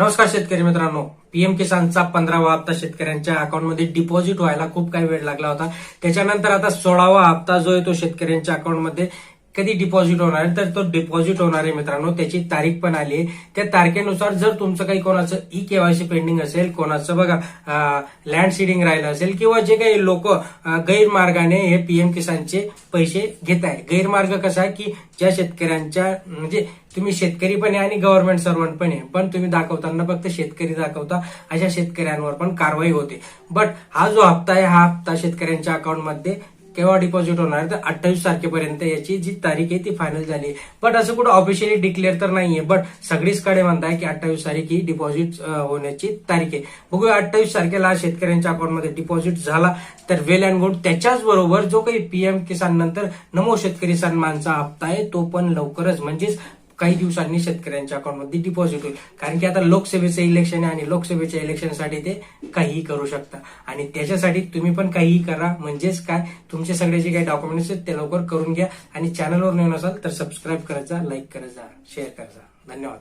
नमस्कार शेतकरी मित्रांनो. पीएम किसानचा पंधरावा हप्ता शेतकऱ्यांच्या अकाउंटमध्ये डिपॉझिट व्हायला खूप काही वेळ लागला होता. त्याच्यानंतर आता सोळावा हप्ता जो आहे तो शेतकऱ्यांच्या अकाउंटमध्ये कधी डिपॉझिट होणार आहे तर तो डिपॉझिट होणार आहे मित्रांनो. त्याची तारीख पण आली आहे. त्या तारखेनुसार जर तुमचं काही कोणाचं ई केवायसी पेंडिंग असेल कोणाचं बघा लँड सीडिंग राहिलं असेल किंवा जे काही लोक गैरमार्गाने हे पीएम किसानचे पैसे घेत आहे गैरमार्ग कसा आहे की ज्या शेतकऱ्यांच्या म्हणजे तुम्ही शेतकरी पण आहे आणि गव्हर्नमेंट सर्वंट पण आहे पण तुम्ही दाखवताना फक्त शेतकरी दाखवता अशा शेतकऱ्यांवर पण कारवाई होते. बट हा जो हप्ता आहे हा हप्ता शेतकऱ्यांच्या अकाउंटमध्ये केव्हा डिपॉझिट होणार तर अठ्ठावीस तारखेपर्यंत याची जी तारीख आहे ती फायनल झाली. बट असं कुठं ऑफिशियली डिक्लेअर तर नाहीये बट सगळीचकडे म्हणताय की अठ्ठावीस तारीख ही डिपॉझिट होण्याची तारीख आहे. बघूया अठ्ठावीस तारखेला शेतकऱ्यांच्या अकाउंटमध्ये डिपॉझिट झाला तर वेल अँड गुड त्याच्याच बरोबर जो काही पीएम किसान नंतर नमो शेतकरी सन्मानचा हप्ता आहे तो पण लवकरच म्हणजेच काही दिवसांनी शेतकऱ्यांच्या अकाउंटमध्ये डिपॉझिट होईल. कारण की आता लोकसभेचं इलेक्शन आहे आणि लोकसभेच्या इलेक्शनसाठी ते काहीही करू शकता. आणि त्याच्यासाठी तुम्ही पण काहीही करा. म्हणजेच काय? तुमचे सगळे जे काही डॉक्युमेंट्स आहेत ते लवकर करून घ्या. आणि चॅनलवर नवीन असाल तर सबस्क्राईब करायचा लाईक करायचा शेअर करायचा. धन्यवाद.